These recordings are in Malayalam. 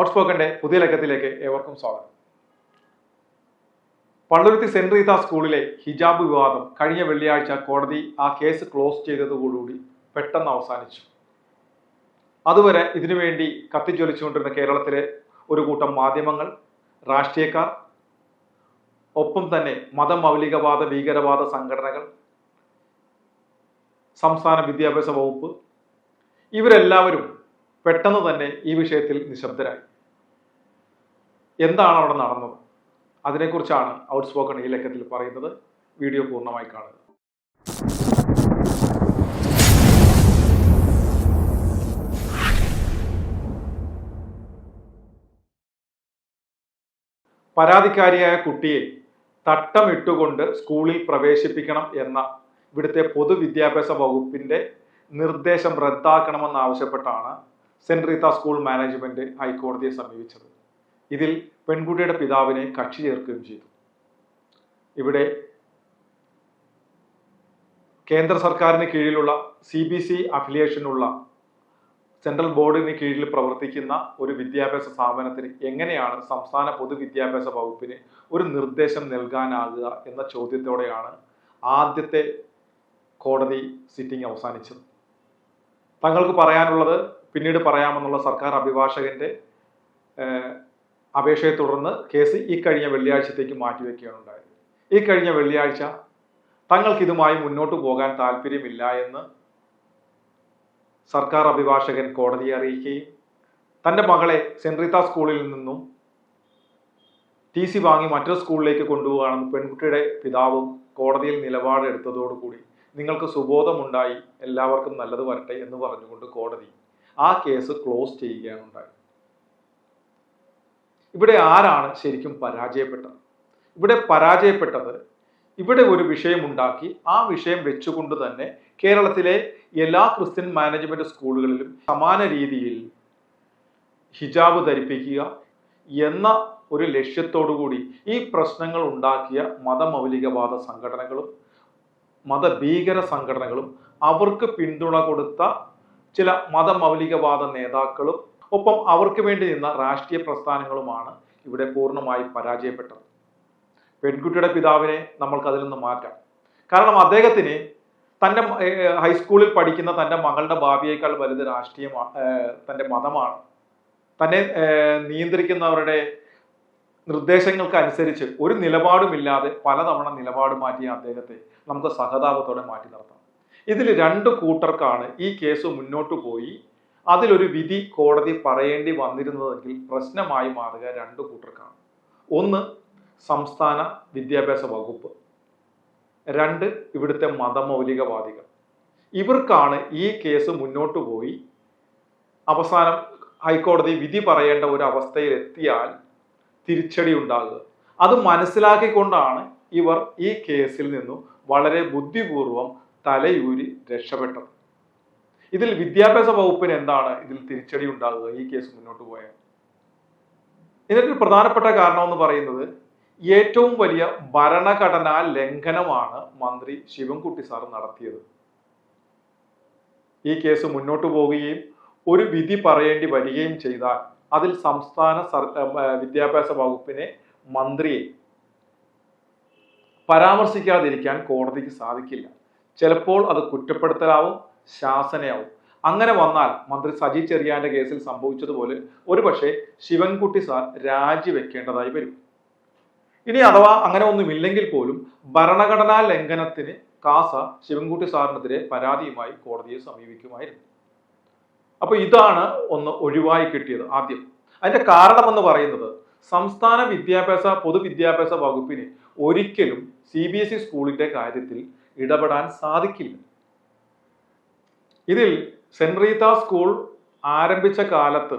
ഔട്ട്സ്പോക്കന്റെ പുതിയ ലക്കത്തിലേക്ക് ഏവർക്കും സ്വാഗതം. പള്ളുരുത്തി സെന്റ് റീത്ത സ്കൂളിലെ ഹിജാബ് വിവാദം കഴിഞ്ഞ വെള്ളിയാഴ്ച കോടതി ആ കേസ് ക്ലോസ് ചെയ്തതോടുകൂടി പെട്ടെന്ന് അവസാനിച്ചു. അതുവരെ ഇതിനുവേണ്ടി കത്തിജ്വലിച്ചുകൊണ്ടിരുന്ന കേരളത്തിലെ ഒരു കൂട്ടം മാധ്യമങ്ങൾ രാഷ്ട്രീയക്കാർ ഒപ്പം തന്നെ മതമൗലികവാദ ഭീകരവാദ സംഘടനകൾ സംസ്ഥാന വിദ്യാഭ്യാസ വകുപ്പ് ഇവരെല്ലാവരും പെട്ടെന്ന് തന്നെ ഈ വിഷയത്തിൽ നിശബ്ദരായി. എന്താണ് അവിടെ നടന്നത്? അതിനെക്കുറിച്ചാണ് ഔട്ട് സ്പോക്കൺ ഈ ലക്കത്തിൽ പറയുന്നത്. വീഡിയോ പൂർണമായി കാണുക. പരാതിക്കാരിയായ കുട്ടിയെ തട്ടമിട്ടുകൊണ്ട് സ്കൂളിൽ പ്രവേശിപ്പിക്കണം എന്ന ഇവിടുത്തെ പൊതുവിദ്യാഭ്യാസ വകുപ്പിന്റെ നിർദ്ദേശം റദ്ദാക്കണമെന്നാവശ്യപ്പെട്ടാണ് സെന്റ് റീത്ത സ്കൂൾ മാനേജ്മെന്റ് ഹൈക്കോടതിയെ സമീപിച്ചത്. ഇതിൽ പെൺകുട്ടിയുടെ പിതാവിനെ കക്ഷി ചേർക്കുകയും ചെയ്തു. ഇവിടെ കേന്ദ്ര സർക്കാരിന് കീഴിലുള്ള സി ബി സി അഫിലിയേഷനുള്ള സെൻട്രൽ ബോർഡിന് കീഴിൽ പ്രവർത്തിക്കുന്ന ഒരു വിദ്യാഭ്യാസ സ്ഥാപനത്തിന് എങ്ങനെയാണ് സംസ്ഥാന പൊതുവിദ്യാഭ്യാസ വകുപ്പിന് ഒരു നിർദ്ദേശം നൽകാനാകുക എന്ന ചോദ്യത്തോടെയാണ് ആദ്യത്തെ കോടതി സിറ്റിംഗ് അവസാനിച്ചത്. തങ്ങൾക്ക് പറയാനുള്ളത് പിന്നീട് പറയാമെന്നുള്ള സർക്കാർ അഭിഭാഷകന്റെ അപേക്ഷയെ തുടർന്ന് കേസ് ഈ കഴിഞ്ഞ വെള്ളിയാഴ്ചത്തേക്ക് മാറ്റിവെക്കുകയാണ് ഉണ്ടായത്. ഈ കഴിഞ്ഞ വെള്ളിയാഴ്ച തങ്ങൾക്ക് ഇതുമായി മുന്നോട്ട് പോകാൻ താല്പര്യമില്ല എന്ന് സർക്കാർ അഭിഭാഷകൻ കോടതിയെ അറിയിക്കുകയും തന്റെ മകളെ സെന്റ് സ്കൂളിൽ നിന്നും ടി സി വാങ്ങി മറ്റൊരു സ്കൂളിലേക്ക് കൊണ്ടുപോകാണെന്ന് പെൺകുട്ടിയുടെ പിതാവും കോടതിയിൽ നിലപാടെടുത്തതോടുകൂടി നിങ്ങൾക്ക് സുബോധമുണ്ടായി എല്ലാവർക്കും നല്ലത് വരട്ടെ എന്ന് പറഞ്ഞുകൊണ്ട് കോടതി ആ കേസ് ക്ലോസ് ചെയ്യുകയാണ് ഉണ്ടായത് ഇവിടെ ആരാണ് ശരിക്കും പരാജയപ്പെട്ടത്? ഇവിടെ പരാജയപ്പെട്ടത് ഇവിടെ ഒരു വിഷയമുണ്ടാക്കി ആ വിഷയം വെച്ചുകൊണ്ട് തന്നെ കേരളത്തിലെ എല്ലാ ക്രിസ്ത്യൻ മാനേജ്മെന്റ് സ്കൂളുകളിലും സമാന രീതിയിൽ ഹിജാബ് ധരിപ്പിക്കുക എന്ന ഒരു ലക്ഷ്യത്തോടുകൂടി ഈ പ്രശ്നങ്ങൾ ഉണ്ടാക്കിയ മതമൗലികവാദ സംഘടനകളും മതഭീകര സംഘടനകളും അവർക്ക് പിന്തുണ കൊടുത്ത ചില മതമൗലികവാദ നേതാക്കളും ഒപ്പം അവർക്ക് വേണ്ടി നിന്ന രാഷ്ട്രീയ പ്രസ്ഥാനങ്ങളുമാണ് ഇവിടെ പൂർണമായി പരാജയപ്പെട്ടത്. പെൺകുട്ടിയുടെ പിതാവിനെ നമ്മൾക്ക് അതിൽ നിന്ന് മാറ്റാം. കാരണം അദ്ദേഹത്തിന് തന്റെ ഹൈസ്കൂളിൽ പഠിക്കുന്ന തന്റെ മകളുടെ ഭാവിയേക്കാൾ വലുത് രാഷ്ട്രീയ തന്റെ മതമാണ്. തന്നെ നിയന്ത്രിക്കുന്നവരുടെ നിർദ്ദേശങ്ങൾക്ക് അനുസരിച്ച് ഒരു നിലപാടുമില്ലാതെ പലതവണ നിലപാട് മാറ്റിയ അദ്ദേഹത്തെ നമുക്ക് സഹതാപത്തോടെ മാറ്റി നിർത്താം. ഇതിൽ രണ്ട് കൂട്ടർക്കാണ് ഈ കേസ് മുന്നോട്ട് പോയി. അതിലൊരു വിധി കോടതി പറയേണ്ടി വന്നിരുന്നതെങ്കിൽ പ്രശ്നമായി മാറുക രണ്ട് കൂട്ടർക്കാണ്. ഒന്ന് സംസ്ഥാന വിദ്യാഭ്യാസ വകുപ്പ്. രണ്ട് ഇവിടുത്തെ മതമൗലികവാദികൾ. ഇവർക്കാണ് ഈ കേസ് മുന്നോട്ട് പോയി. അവസാനം ഹൈക്കോടതി വിധി പറയേണ്ട ഒരു അവസ്ഥയിൽ എത്തിയാൽ തിരിച്ചടി ഉണ്ടാകുക. അത് മനസ്സിലാക്കിക്കൊണ്ടാണ് ഇവർ ഈ കേസിൽ നിന്നും വളരെ ബുദ്ധിപൂർവം തലയൂരി രക്ഷപ്പെട്ടത് ഇതിൽ വിദ്യാഭ്യാസ വകുപ്പിന് എന്താണ് ഇതിൽ തിരിച്ചടി ഉണ്ടാകുക ഈ കേസ് മുന്നോട്ട് പോയാൽ? ഇതിനൊരു പ്രധാനപ്പെട്ട കാരണം എന്ന് പറയുന്നത് ഏറ്റവും വലിയ ഭരണഘടനാ ലംഘനമാണ് മന്ത്രി ശിവൻകുട്ടി സാർ നടത്തിയത്. ഈ കേസ് മുന്നോട്ട് പോവുകയും ഒരു വിധി പറയേണ്ടി വരികയും ചെയ്താൽ അതിൽ സംസ്ഥാന വിദ്യാഭ്യാസ വകുപ്പിനെ മന്ത്രിയെ പരാമർശിക്കാതിരിക്കാൻ കോടതിക്ക് സാധിക്കില്ല. ചിലപ്പോൾ അത് കുറ്റപ്പെടുത്തലാവും ശാസനയാവും. അങ്ങനെ വന്നാൽ മന്ത്രി സജി ചെറിയാന്റെ കേസിൽ സംഭവിച്ചതുപോലെ ഒരുപക്ഷെ ശിവൻകുട്ടി സാർ രാജിവെക്കേണ്ടതായി വരും. ഇനി അഥവാ അങ്ങനെ ഒന്നുമില്ലെങ്കിൽ പോലും ഭരണഘടനാ ലംഘനത്തിന് കാസ ശിവൻകുട്ടി സാറിനെതിരെ പരാതിയുമായി കോടതിയെ സമീപിക്കുമായിരുന്നു. അപ്പൊ ഇതാണ് ഒന്ന് ഒഴിവായി കിട്ടിയത് ആദ്യം. അതിന്റെ കാരണം എന്ന് പറയുന്നത് സംസ്ഥാന വിദ്യാഭ്യാസ പൊതുവിദ്യാഭ്യാസ വകുപ്പിന് ഒരിക്കലും സി ബി എസ് ഇ സ്കൂളിന്റെ കാര്യത്തിൽ ഇടപെടാൻ സാധിക്കില്ല. ഇതിൽ സെന്റ് റീത്ത സ്കൂൾ ആരംഭിച്ച കാലത്ത്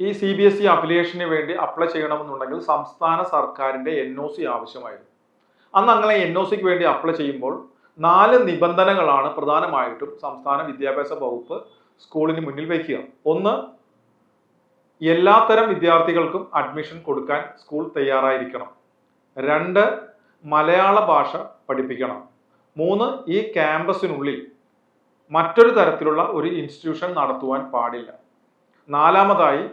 ഈ സി ബി എസ് ഇ അഫിലിയേഷന് വേണ്ടി അപ്ലൈ ചെയ്യണമെന്നുണ്ടെങ്കിൽ സംസ്ഥാന സർക്കാരിന്റെ എൻ ഒ സി ആവശ്യമായിരുന്നു. അന്ന് അങ്ങനെ എൻ ഒ സിക്ക് വേണ്ടി അപ്ലൈ ചെയ്യുമ്പോൾ നാല് നിബന്ധനകളാണ് പ്രധാനമായിട്ടും സംസ്ഥാന വിദ്യാഭ്യാസ വകുപ്പ് സ്കൂളിന് മുന്നിൽ വയ്ക്കുക ഒന്ന് എല്ലാത്തരം വിദ്യാർത്ഥികൾക്കും അഡ്മിഷൻ കൊടുക്കാൻ സ്കൂൾ തയ്യാറായിരിക്കണം. രണ്ട് മലയാള ഭാഷ പഠിപ്പിക്കണം. മൂന്ന് ഈ ക്യാമ്പസിനുള്ളിൽ മറ്റൊരു തരത്തിലുള്ള ഒരു ഇൻസ്റ്റിറ്റ്യൂഷൻ നടത്തുവാൻ പാടില്ല. നാലാമതായി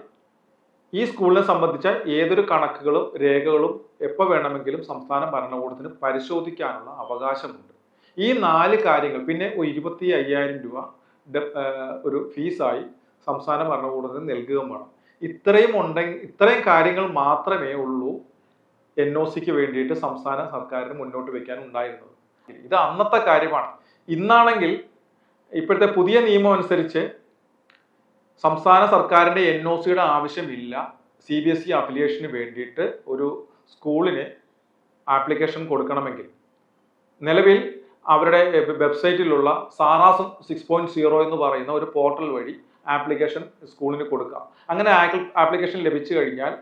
ഈ സ്കൂളിനെ സംബന്ധിച്ച ഏതൊരു കണക്കുകളും രേഖകളും എപ്പോൾ വേണമെങ്കിലും സംസ്ഥാന ഭരണകൂടത്തിന് പരിശോധിക്കാനുള്ള അവകാശമുണ്ട്. ഈ നാല് കാര്യങ്ങൾ പിന്നെ ഇരുപത്തി അയ്യായിരം രൂപ ഒരു ഫീസായി സംസ്ഥാന ഭരണകൂടത്തിന് നൽകുകയും വേണം. ഇത്രയും ഉണ്ടെങ്കിൽ ഇത്രയും കാര്യങ്ങൾ മാത്രമേ ഉള്ളൂ എൻ ഒ സിക്ക് വേണ്ടിയിട്ട് സംസ്ഥാന സർക്കാരിന് മുന്നോട്ട് വെക്കാൻ ഉണ്ടായിരുന്നത്. ഇത് അന്നത്തെ കാര്യമാണ്. ഇന്നാണെങ്കിൽ ഇപ്പോഴത്തെ പുതിയ നിയമം അനുസരിച്ച് സംസ്ഥാന സർക്കാരിന്റെ എൻ ഒ സിയുടെ ആവശ്യമില്ല. സി ബി എസ് ഇ അഫിലിയേഷന് വേണ്ടിയിട്ട് ഒരു സ്കൂളിന് ആപ്ലിക്കേഷൻ കൊടുക്കണമെങ്കിൽ. നിലവിൽ അവരുടെ വെബ്സൈറ്റിലുള്ള സാറാസ് സിക്സ് പോയിന്റ് സീറോ എന്ന് പറയുന്ന ഒരു പോർട്ടൽ വഴി ആപ്ലിക്കേഷൻ സ്കൂളിന് കൊടുക്കാം. അങ്ങനെ ആപ്ലിക്കേഷൻ ലഭിച്ചു കഴിഞ്ഞാൽ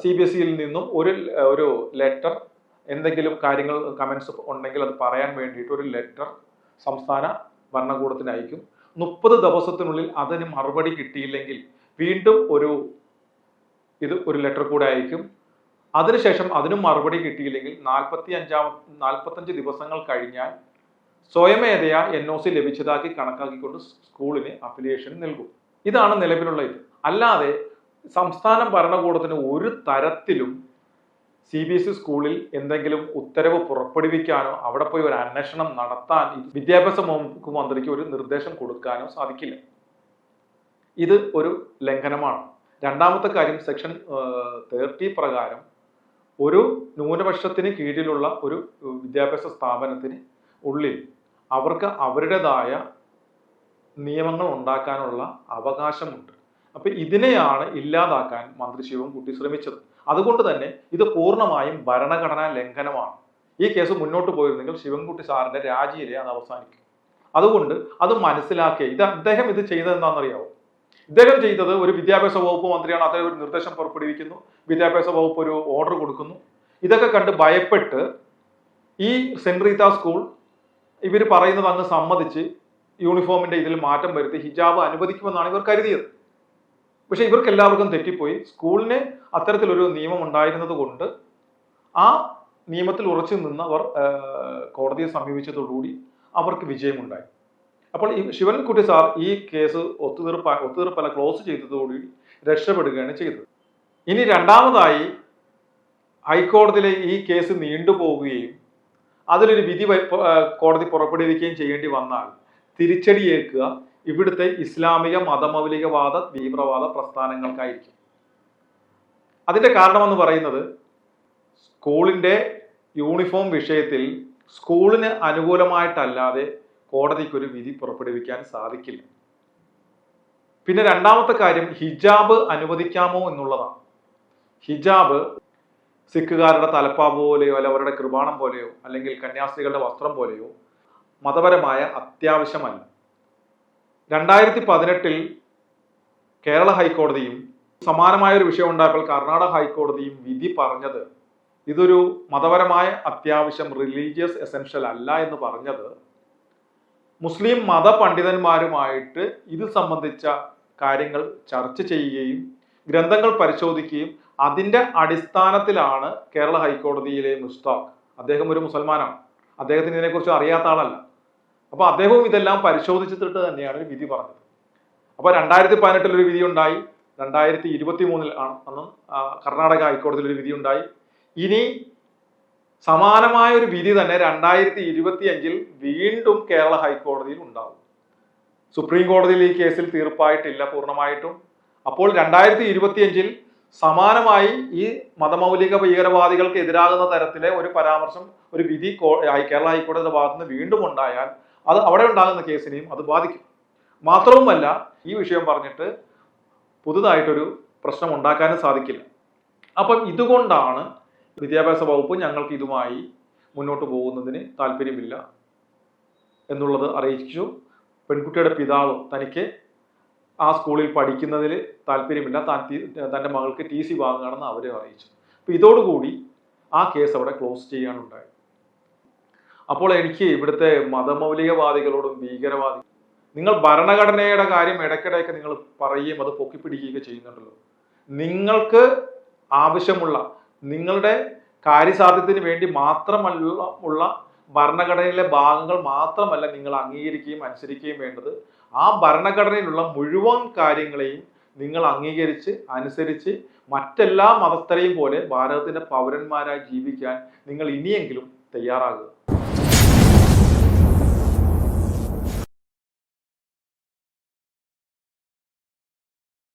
സി ബി എസ് ഇയിൽ നിന്നും ഒരു ഒരു ലെറ്റർ എന്തെങ്കിലും കാര്യങ്ങൾ കമൻസ് ഉണ്ടെങ്കിൽ അത് പറയാൻ വേണ്ടിയിട്ട് ഒരു ലെറ്റർ സംസ്ഥാന ഭരണകൂടത്തിന് അയക്കും. മുപ്പത് ദിവസത്തിനുള്ളിൽ അതിന് മറുപടി കിട്ടിയില്ലെങ്കിൽ വീണ്ടും ഒരു ഇത് ഒരു ലെറ്റർ കൂടെ അയക്കും. അതിനുശേഷം അതിനും മറുപടി കിട്ടിയില്ലെങ്കിൽ നാൽപ്പത്തി അഞ്ചാം നാൽപ്പത്തഞ്ച് ദിവസങ്ങൾ കഴിഞ്ഞാൽ സ്വയമേധയാ എൻ ഒ സി ലഭിച്ചതാക്കി കണക്കാക്കിക്കൊണ്ട് സ്കൂളിന് അഫിലിയേഷൻ നൽകും. ഇതാണ് നിലവിലുള്ള ഇത്. അല്ലാതെ സംസ്ഥാന ഭരണകൂടത്തിന് ഒരു തരത്തിലും സി ബി എസ് ഇ സ്കൂളിൽ എന്തെങ്കിലും ഉത്തരവ് പുറപ്പെടുവിക്കാനോ അവിടെ പോയി ഒരു അന്വേഷണം നടത്താൻ വിദ്യാഭ്യാസ വകുപ്പ് മന്ത്രിക്ക് ഒരു നിർദ്ദേശം കൊടുക്കാനോ സാധിക്കില്ല. ഇത് ഒരു ലംഘനമാണ്. രണ്ടാമത്തെ കാര്യം സെക്ഷൻ തേർട്ടി പ്രകാരം ഒരു ന്യൂനപക്ഷത്തിന് കീഴിലുള്ള ഒരു വിദ്യാഭ്യാസ സ്ഥാപനത്തിന് ഉള്ളിൽ അവർക്ക് അവരുടേതായ നിയമങ്ങൾ ഉണ്ടാക്കാനുള്ള അവകാശമുണ്ട്. അപ്പൊ ഇതിനെയാണ് ഇല്ലാതാക്കാൻ മന്ത്രി ശിവൻകുട്ടി ശ്രമിച്ചത്. അതുകൊണ്ട് തന്നെ ഇത് പൂർണമായും ഭരണഘടനാ ലംഘനമാണ്. ഈ കേസ് മുന്നോട്ട് പോയിരുന്നെങ്കിൽ ശിവൻകുട്ടി സാറിന്റെ രാജിയിലെ അത് അവസാനിക്കും. അതുകൊണ്ട് അത് മനസ്സിലാക്കിയ ഇത് അദ്ദേഹം ഇത് ചെയ്തത് എന്താണെന്നറിയാവോ? ഇദ്ദേഹം ചെയ്തത് ഒരു വിദ്യാഭ്യാസ വകുപ്പ് മന്ത്രിയാണ്. അദ്ദേഹം ഒരു നിർദ്ദേശം പുറപ്പെടുവിക്കുന്നു. വിദ്യാഭ്യാസ വകുപ്പ് ഒരു ഓർഡർ കൊടുക്കുന്നു. ഇതൊക്കെ കണ്ട് ഭയപ്പെട്ട് ഈ സെന്റ് റീത്ത സ്കൂൾ ഇവർ പറയുന്നത് അങ്ങ് സമ്മതിച്ച് യൂണിഫോമിന്റെ ഇതിൽ മാറ്റം വരുത്തി ഹിജാബ് അനുവദിക്കുമെന്നാണ് ഇവർ കരുതിയത്. പക്ഷെ ഇവർക്ക് എല്ലാവർക്കും തെറ്റിപ്പോയി. സ്കൂളിന് അത്തരത്തിലൊരു നിയമം ഉണ്ടായിരുന്നത് കൊണ്ട് ആ നിയമത്തിൽ ഉറച്ചു നിന്ന് അവർ കോടതിയെ സമീപിച്ചതോടുകൂടി അവർക്ക് വിജയമുണ്ടായി. അപ്പോൾ ഈ ശിവൻകുട്ടി സാർ ഈ കേസ് ഒത്തുതീർപ്പ ഒത്തുതീർപ്പല്ല ക്ലോസ് ചെയ്തതോടുകൂടി രക്ഷപ്പെടുകയാണ് ചെയ്തത്. ഇനി രണ്ടാമതായി ഹൈക്കോടതിയിലെ ഈ കേസ് നീണ്ടുപോവുകയും അതിലൊരു വിധി കോടതി പുറപ്പെടുവിക്കുകയും ചെയ്യേണ്ടി വന്നാൽ തിരിച്ചടിയേൽക്കുക ഇവിടുത്തെ ഇസ്ലാമിക മതമൗലികവാദ തീവ്രവാദ പ്രസ്ഥാനങ്ങൾക്കായിരിക്കും. അതിന്റെ കാരണമെന്ന് പറയുന്നത് സ്കൂളിന്റെ യൂണിഫോം വിഷയത്തിൽ സ്കൂളിന് അനുകൂലമായിട്ടല്ലാതെ കോടതിക്കൊരു വിധി പുറപ്പെടുവിക്കാൻ സാധിക്കില്ല. പിന്നെ രണ്ടാമത്തെ കാര്യം ഹിജാബ് അനുവദിക്കാമോ എന്നുള്ളതാണ്. ഹിജാബ് സിഖുകാരുടെ തലപ്പാ പോലെയോ അല്ല അവരുടെ കൃപാണം പോലെയോ അല്ലെങ്കിൽ കന്യാസ്ത്രീകളുടെ വസ്ത്രം പോലെയോ മതപരമായ അത്യാവശ്യമല്ല. രണ്ടായിരത്തി പതിനെട്ടിൽ കേരള ഹൈക്കോടതിയും സമാനമായ ഒരു വിഷയം ഉണ്ടായപ്പോൾ കർണാടക ഹൈക്കോടതിയും വിധി പറഞ്ഞത് ഇതൊരു മതപരമായ അത്യാവശ്യം റിലീജിയസ് എസെൻഷ്യൽ അല്ല എന്ന് പറഞ്ഞത്. മുസ്ലിം മതപണ്ഡിതന്മാരുമായിട്ട് ഇത് സംബന്ധിച്ച കാര്യങ്ങൾ ചർച്ച ചെയ്യുകയും ഗ്രന്ഥങ്ങൾ പരിശോധിക്കുകയും അതിന്റെ അടിസ്ഥാനത്തിലാണ് കേരള ഹൈക്കോടതിയിലെ മുസ്താഖ്. അദ്ദേഹം ഒരു മുസൽമാനാണ്. അദ്ദേഹത്തിന് ഇതിനെക്കുറിച്ച് അറിയാത്ത ആളല്ല. അപ്പൊ അദ്ദേഹവും ഇതെല്ലാം പരിശോധിച്ചിട്ട് തന്നെയാണ് ഒരു വിധി പറഞ്ഞത്. അപ്പൊ രണ്ടായിരത്തി പതിനെട്ടിൽ ഒരു വിധി ഉണ്ടായി. രണ്ടായിരത്തി ഇരുപത്തി മൂന്നിൽ അന്ന് കർണാടക ഹൈക്കോടതിയിൽ ഒരു വിധി ഉണ്ടായി. ഇനി സമാനമായ ഒരു വിധി തന്നെ രണ്ടായിരത്തി ഇരുപത്തി അഞ്ചിൽ വീണ്ടും കേരള ഹൈക്കോടതിയിൽ ഉണ്ടാവും. സുപ്രീം കോടതിയിൽ ഈ കേസിൽ തീർപ്പായിട്ടില്ല പൂർണമായിട്ടും. അപ്പോൾ രണ്ടായിരത്തി ഇരുപത്തി അഞ്ചിൽ സമാനമായി ഈ മതമൗലിക ഭീകരവാദികൾക്ക് എതിരാകുന്ന തരത്തിലെ ഒരു പരാമർശം ഒരു വിധി കേരള ഹൈക്കോടതിയുടെ ഭാഗത്ത് നിന്ന് വീണ്ടും ഉണ്ടായാൽ അത് അവിടെ ഉണ്ടാകുന്ന കേസിനെയും അത് ബാധിക്കും. മാത്രവുമല്ല ഈ വിഷയം പറഞ്ഞിട്ട് പുതുതായിട്ടൊരു പ്രശ്നം ഉണ്ടാക്കാനും സാധിക്കില്ല. അപ്പം ഇതുകൊണ്ടാണ് വിദ്യാഭ്യാസ വകുപ്പ് ഞങ്ങൾക്ക് ഇതുമായി മുന്നോട്ട് പോകുന്നതിന് താല്പര്യമില്ല എന്നുള്ളത് അറിയിച്ചു. പെൺകുട്ടിയുടെ പിതാവ് തനിക്ക് ആ സ്കൂളിൽ പഠിക്കുന്നതിൽ താല്പര്യമില്ല. താൻ തന്റെ മകൾക്ക് ടി സി വാങ്ങുകയാണെന്ന് അവരെ അറിയിച്ചു. അപ്പം ഇതോടുകൂടി ആ കേസ് അവിടെ ക്ലോസ് ചെയ്യാനുണ്ടായി. അപ്പോൾ എനിക്ക് ഇവിടുത്തെ മതമൗലികവാദികളോടും ഭീകരവാദി നിങ്ങൾ ഭരണഘടനയുടെ കാര്യം ഇടയ്ക്കിടയ്ക്ക് നിങ്ങൾ പറയുകയും അത് പൊക്കിപ്പിടിക്കുകയൊക്കെ ചെയ്യുന്നുണ്ടല്ലോ. നിങ്ങൾക്ക് ആവശ്യമുള്ള നിങ്ങളുടെ കാര്യസാധ്യത്തിന് വേണ്ടി മാത്രമല്ല ഉള്ള ഭരണഘടനയിലെ ഭാഗങ്ങൾ മാത്രമല്ല നിങ്ങൾ അംഗീകരിക്കുകയും അനുസരിക്കുകയും വേണ്ടത്. ആ ഭരണഘടനയിലുള്ള മുഴുവൻ കാര്യങ്ങളെയും നിങ്ങൾ അംഗീകരിച്ച് അനുസരിച്ച് മറ്റെല്ലാ മതസ്ഥരെയും പോലെ ഭാരതത്തിന്റെ പൗരന്മാരായി ജീവിക്കാൻ നിങ്ങൾ ഇനിയെങ്കിലും തയ്യാറാകുക.